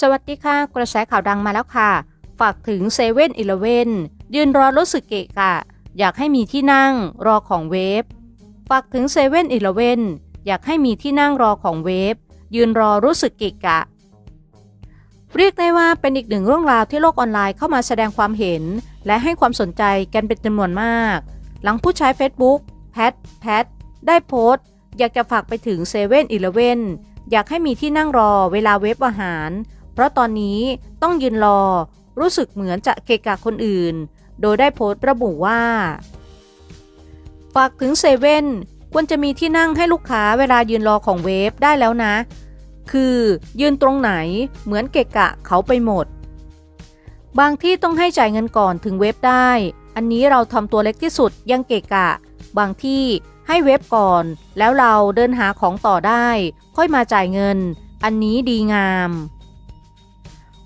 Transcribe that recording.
สวัสดีค่ะ กระแสข่าวดังมาแล้วค่ะ ฝากถึงเซเว่นอีเลเว่นยืนรอรถสึกเกะกะ อยากให้มีที่นั่งรอของเวฟ ฝากถึงเซเว่นอีเลเว่นอยากให้มีที่นั่งรอของเวฟ ยืนรอรู้สึกเกะกะ เรียกได้ว่าเป็นอีกหนึ่งเรื่องราวที่โลกออนไลน์เข้ามาแสดงความเห็น และให้ความสนใจกันเป็นจำนวนมาก หลังผู้ใช้ Facebook แพทแพทได้โพสต์ อยากจะฝากไปถึงเซเว่นอีเลเว่นอยากให้มีที่นั่งรอเวลาเวฟอาหาร เพราะตอนนี้ต้องยืนรอ รู้สึกเหมือนจะเกะกะคนอื่น โดยได้โพสต์ระบุว่า ฝากถึงเซเว่นควรจะมีที่นั่งให้ลูกค้าเวลายืนรอของเวฟได้แล้วนะ คือยืนตรงไหนเหมือนเกะกะเขาไปหมด บางที่ต้องให้จ่ายเงินก่อนถึงเว็บได้ อันนี้เราทำตัวเล็กที่สุดยังเกะกะ บางที่ให้เว็บก่อน แล้วเราเดินหาของต่อได้ ค่อยมาจ่ายเงิน อันนี้ดีงาม